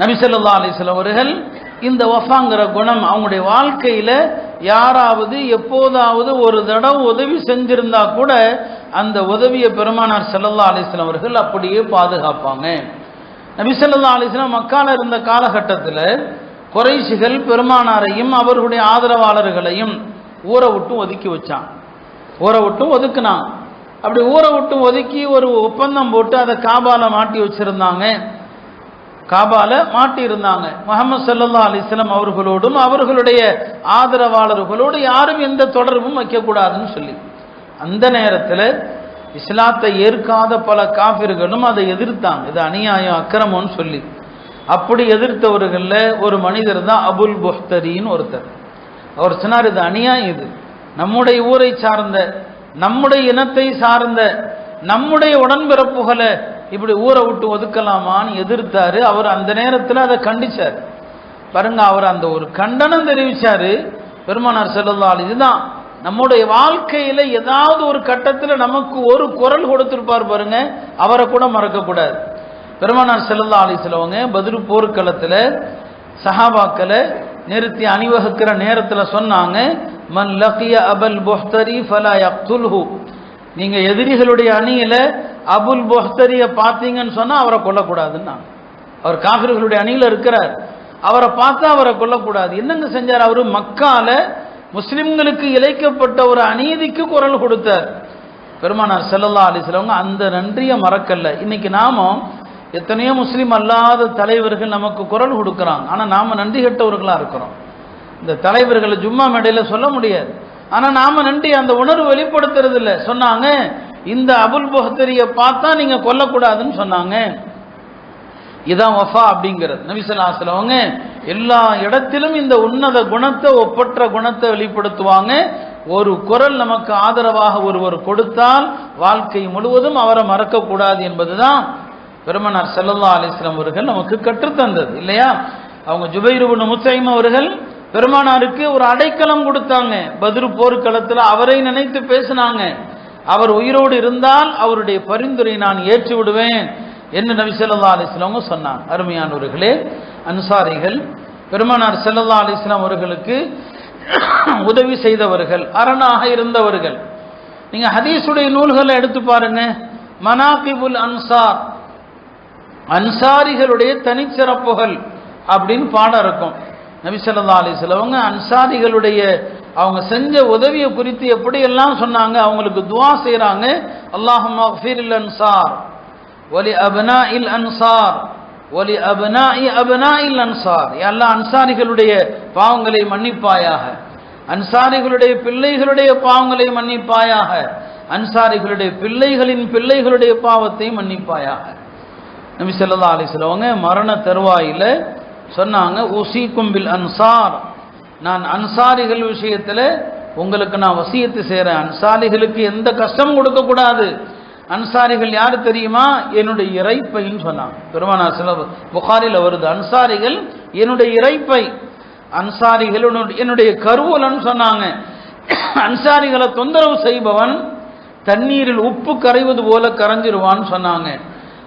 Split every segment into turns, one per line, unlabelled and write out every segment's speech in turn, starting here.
நபிசல்லா அலிஸ்லாம் அவர்கள் இந்த வஃபாங்கிற குணம் அவங்களுடைய வாழ்க்கையில் யாராவது எப்போதாவது ஒரு தடவை உதவி செஞ்சிருந்தா கூட அந்த உதவியை பெருமானார் செல்லல்லா அலிஸ்லாம் அவர்கள் அப்படியே பாதுகாப்பாங்க. நபிசல்லா அலிஸ்லாம் மக்கால இருந்த காலகட்டத்தில் குறைசிகள் பெருமானாரையும் அவர்களுடைய ஆதரவாளர்களையும் ஊரை விட்டு ஒதுக்கி வச்சான். ஊரை விட்டும் ஒதுக்குனான். அப்படி ஊரை விட்டும் ஒதுக்கி ஒரு ஒப்பந்தம் போட்டு அதை காபால மாட்டி வச்சிருந்தாங்க. காபால மாட்டியிருந்தாங்க. முகமது சல்லா அலிஸ்லாம் அவர்களோடும் அவர்களுடைய ஆதரவாளர்களோடு யாரும் எந்த தொடர்பும் வைக்கக்கூடாதுன்னு சொல்லி. அந்த நேரத்தில் இஸ்லாத்தை ஏற்காத பல காபிர்களும் அதை எதிர்த்தாங்க. இது அநியாயம் அக்கிரமம்னு சொல்லி. அப்படி எதிர்த்தவர்களில் ஒரு மனிதர் தான் அபுல் புஹ்தரின்னு ஒருத்தர். அவர் சொன்னார் இது அநியாயம் இது. நம்முடைய ஊரை சார்ந்த நம்முடைய இனத்தை சார்ந்த நம்முடைய உடன்பிறப்புகளை இப்படி ஊரை விட்டு ஒதுக்கலாமான்னு எதிர்த்தாரு. அவர் அந்த நேரத்தில் அதை கண்டிச்சார். பாருங்க அவர் அந்த ஒரு கண்டனம் தெரிவிச்சாரு. பெருமானார் செல்லல்லால் இதுதான் நம்முடைய வாழ்க்கையில ஏதாவது ஒரு கட்டத்தில் நமக்கு ஒரு குரல் கொடுத்திருப்பார் பாருங்க. அவரை கூட மறக்கக்கூடாது. பெருமானார் செல்லல்லா அலிஸ்லவங்க பதில் போர்க்களத்தில் சஹாபாக்களை நிறுத்தி அணிவகுக்கிற நேரத்தில் சொன்னாங்க மன் லக்கிய அபல் பொஹ்தரி ஃபலா அப்துல்ஹூ நீங்கள் எதிரிகளுடைய அணியில் அபுல் பொஹ்தரிய பார்த்தீங்கன்னு சொன்னால் அவரை கொல்லக்கூடாதுன்னா. அவர் காபிர்களுடைய அணியில் இருக்கிறார். அவரை பார்த்தா அவரை கொல்லக்கூடாது. என்னங்க செஞ்சார்? அவரு மக்கால முஸ்லிம்களுக்கு இழைக்கப்பட்ட ஒரு அநீதிக்கு குரல் கொடுத்தார். பெருமானார் செல்லல்லா அலிஸ்லவங்க அந்த நன்றியை மறக்கல. இன்னைக்கு நாமும் எத்தனையோ முஸ்லீம் அல்லாத தலைவர்கள் நமக்கு குரல் கொடுக்குறாங்க. ஆனால் நாம் நன்றி கெட்டவர்களாக இருக்கிறோம். இந்த தலைவர்களை ஜும்மா மேடையில் சொல்ல முடியாது. ஆனால் நாம் நன்றி அந்த உணர்வு வெளிப்படுத்துறது இல்லை சொன்னாங்க இந்த அபுல் புஹத்தரியை பார்த்தா நீங்கள் கொல்லக்கூடாதுன்னு சொன்னாங்க. இதான் வஃபா அப்படிங்கிறது. நபிசல்லாஸ்லவங்க எல்லா இடத்திலும் இந்த உன்னத குணத்தை ஒப்பற்ற குணத்தை வெளிப்படுத்துவாங்க. ஒரு குரல் நமக்கு ஆதரவாக ஒருவர் கொடுத்தால் வாழ்க்கை முழுவதும் அவரை மறக்கக்கூடாது என்பதுதான் பெருமனார் செல்லல்லா அலிஸ்லாம் அவர்கள் நமக்கு கற்றுத்தந்தது இல்லையா? அவங்க ஜுபைருபுன் முத்தைம் அவர்கள் பெருமானாருக்கு ஒரு அடைக்கலம் கொடுத்தாங்க. பதிரு போர்க்களத்தில் அவரை நினைத்து பேசினாங்க. அவர் உயிரோடு இருந்தால் அவருடைய பரிந்துரை நான் ஏற்று விடுவேன் என்று நபி செல்லல்லா அலிஸ்லாமும் சொன்னார் அருமையானவர்களே அன்சாரிகள் பெருமானார் செல்லல்லா அலிஸ்லாம் அவர்களுக்கு உதவி செய்தவர்கள் அரணாக இருந்தவர்கள். நீங்கள் ஹதீஸுடைய நூல்களை எடுத்து பாருங்க. மனாகிபுல் அன்சார் அன்சாரிகளுடைய தனிச்சிறப்புகள் அப்படின்னு பாடம் இருக்கும். நபி சொல்லா அலிஸ்லவங்க அன்சாரிகளுடைய அவங்க செஞ்ச உதவியை குறித்து எப்படியெல்லாம் சொன்னாங்க அவங்களுக்கு துவா செய்கிறாங்க அல்லாஹும் இல் அன்சார் ஒலி அபனா இல் அன்சார் ஒலி அபனா இ அபனா இல் அன்சார் எல்லா அன்சாரிகளுடைய பாவங்களை மன்னிப்பாயாக. அன்சாரிகளுடைய பிள்ளைகளுடைய பாவங்களை மன்னிப்பாயாக. அன்சாரிகளுடைய பிள்ளைகளின் பிள்ளைகளுடைய பாவத்தை மன்னிப்பாயாக. நபி சொல்லா அலிஸ்லவங்க மரண தருவாயில் சொன்னாங்க உசி கும்பில் அன்சார். நான் அன்சாரிகள் விஷயத்தில் உங்களுக்கு நான் வசியத்து செய்கிறேன் அன்சாரிகளுக்கு எந்த கஷ்டமும் கொடுக்கக்கூடாது. அன்சாரிகள் யார் தெரியுமா? என்னுடைய இறைப்பைன்னு சொன்னாங்க பெருமானா சில புகாரில் வருது. அன்சாரிகள் என்னுடைய இறைப்பை. அன்சாரிகள் என்னுடைய கருவலன்னு சொன்னாங்க. அன்சாரிகளை தொந்தரவு செய்பவன் தண்ணீரில் உப்பு கரைவது போல கரைஞ்சிருவான்னு சொன்னாங்க.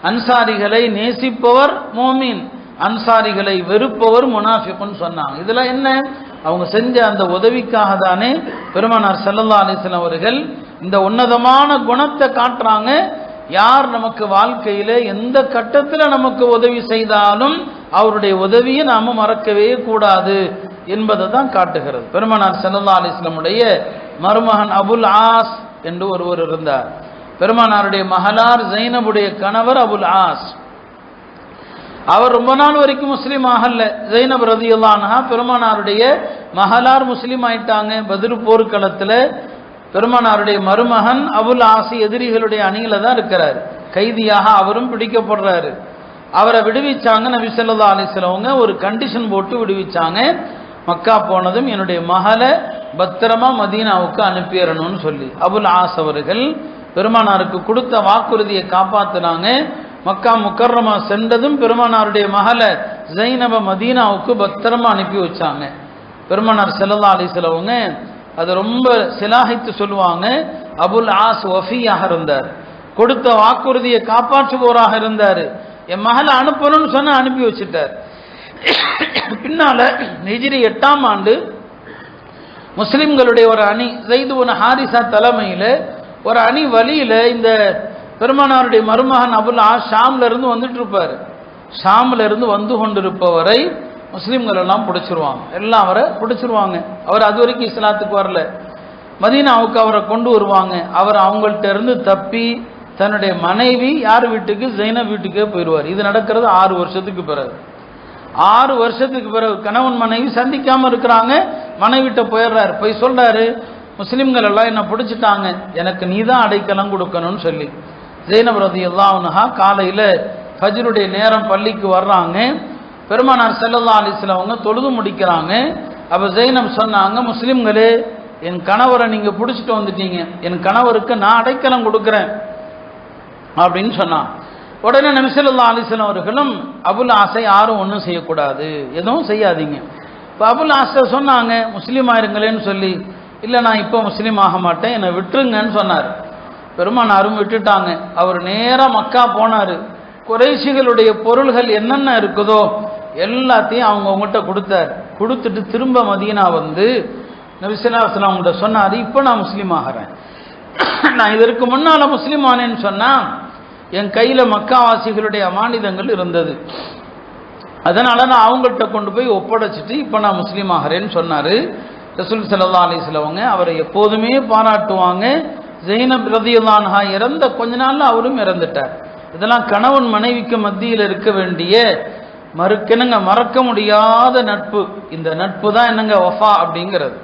அன்சாரிகளை நேசிப்பவர் மோமீன். அன்சாரிகளை வெறுப்பவர் முனாஃபிக்குன்னு சொன்னாங்க. இதெல்லாம் என்ன? அவங்க செஞ்ச அந்த உதவிக்காக தானே பெருமானார் செல்லல்லா அலிஸ்லாம் அவர்கள் இந்த உன்னதமான குணத்தை காட்டுறாங்க. யார் நமக்கு வாழ்க்கையில் எந்த கட்டத்தில் நமக்கு உதவி செய்தாலும் அவருடைய உதவியை நாம் மறக்கவே கூடாது என்பதை தான் காட்டுகிறது. பெருமானார் செல்லல்லா அலிஸ்லமுடைய மருமகன் அபுல் ஆஸ் என்று ஒருவர் இருந்தார். பெருமானாருடைய மகளார் ஜைனபுடைய கணவர் அபுல் ஆஸ். அவர் ரொம்ப நாள் வரைக்கும் முஸ்லீம் ஆகல. ஜைனப் ரதியுல்லான்ஹா பெருமானாருடைய மகளார் முஸ்லீம் ஆயிட்டாங்க. பதில் போர்க்களத்தில் பெருமானாருடைய மருமகன் அபுல் ஆசி எதிரிகளுடைய அணியில தான் இருக்கிறார். கைதியாக அவரும் பிடிக்கப்படுறாரு. அவரை விடுவிச்சாங்க நபி சொல்லா அலிஸ்லவங்க ஒரு கண்டிஷன் போட்டு விடுவிச்சாங்க. மக்கா போனதும் என்னுடைய மகளை பத்திரமா மதீனாவுக்கு அனுப்பிடணும்னு சொல்லி. அபுல் ஆஸ் அவர்கள் பெருமானாருக்கு கொடுத்த வாக்குறுதியை காப்பாத்தினாங்க. மக்கா முக்கர்ரமா சென்றதும் பெருமானாருடைய மகளை ஜைனப மதீனாவுக்கு பத்திரமா அனுப்பி வச்சாங்க. பெருமானார் செல்லல்லா அலிஸ்லவங்க அதை ரொம்ப சிலாகித்து சொல்லுவாங்க. அபுல் ஆஸ் வஃபியாக இருந்தார். கொடுத்த வாக்குறுதியை காப்பாற்றுபவராக இருந்தார். என் மகளை அனுப்பணும்னு சொன்ன அனுப்பி வச்சுட்டார். பின்னால ஹிஜ்ரி எட்டாம் ஆண்டு முஸ்லிம்களுடைய ஒரு அணி ஜெயிது உன் ஹாரிசா தலைமையில் ஒரு அணி வழியில இந்த பெருமானாருடைய மருமகன் அபுல்லா ஷாம்ல இருந்து வந்துட்டு இருப்பாரு ஷாம்ல இருந்து வந்து கொண்டிருப்பவரை முஸ்லீம்கள் எல்லாம் பிடிச்சிருவாங்க. எல்லாம் அவரை பிடிச்சிருவாங்க. அவர் அது வரைக்கும் இஸ்லாத்துக்கு வரல. மதீனாவுக்கு அவரை கொண்டு வருவாங்க. அவர் அவங்கள்ட்ட இருந்து தப்பி தன்னுடைய மனைவி யார் வீட்டுக்கு? ஜெயினப் வீட்டுக்கே போயிடுவார். இது நடக்கிறது ஆறு வருஷத்துக்கு பிறகு. ஆறு வருஷத்துக்கு பிறகு கணவன் மனைவி சந்திக்காம இருக்கிறாங்க. மனைவிட்ட போயிடுறாரு. போய் சொல்றாரு முஸ்லீம்கள் எல்லாம் என்ன பிடிச்சிட்டாங்க. எனக்கு நீ தான் அடைக்கலம் கொடுக்கணும்னு சொல்லி. ஜெயினப் ரதி அல்லாஹா காலையில் ஃபஜ்ருடைய நேரம் பள்ளிக்கு வர்றாங்க. பெருமானார் செல்லல்லா அலிஸ்ல அவங்க தொழுது முடிக்கிறாங்க. அப்போ ஜெயினப் சொன்னாங்க முஸ்லீம்களே என் கணவரை நீங்கள் பிடிச்சிட்டு வந்துட்டீங்க. என் கணவருக்கு நான் அடைக்கலம் கொடுக்குறேன். அப்படின்னு சொன்னான். உடனே நபிசல்லா அலிஸ்லாம் அவர்களும் அபுல் ஆசை யாரும் ஒன்றும் செய்யக்கூடாது. எதுவும் செய்யாதீங்க. இப்போ அபுல் ஆசை சொன்னாங்க முஸ்லீம் ஆயிருங்களேன்னு சொல்லி இல்லை நான் இப்போ முஸ்லீம் ஆக மாட்டேன். என்னை விட்டுருங்கன்னு சொன்னார். பெருமானாரும் விட்டுட்டாங்க. அவர் நேராக மக்கா போனார். குறைசிகளுடைய பொருள்கள் என்னென்ன இருக்குதோ எல்லாத்தையும் அவங்க உங்கள்கிட்ட கொடுத்தார். கொடுத்துட்டு திரும்ப மதியனா வந்து நபிசல்லாஸ்லாம் அவங்கள்ட்ட சொன்னார் இப்போ நான் முஸ்லீம் ஆகிறேன். நான் இதற்கு முன்னால் முஸ்லீம் ஆனேன்னு சொன்னால் என் கையில் மக்காவாசிகளுடைய அமானிதங்கள் இருந்தது. அதனால நான் அவங்கள்ட்ட கொண்டு போய் ஒப்படைச்சிட்டு இப்போ நான் முஸ்லீம் ஆகிறேன்னு சொன்னார். ரசூல் சல்லா அலிஸ்லவங்க அவரை எப்போதுமே பாராட்டுவாங்க. ஜெயினப் ரதியுல்லான்ஹா இறந்த கொஞ்ச நாளில் அவரும் இறந்துட்டார். இதெல்லாம் கணவன் மனைவிக்கு மத்தியில் இருக்க வேண்டிய மறுக்கணுங்க மறக்க முடியாத நட்பு. இந்த நட்பு தான் என்னங்க வஃபா அப்படிங்கிறது.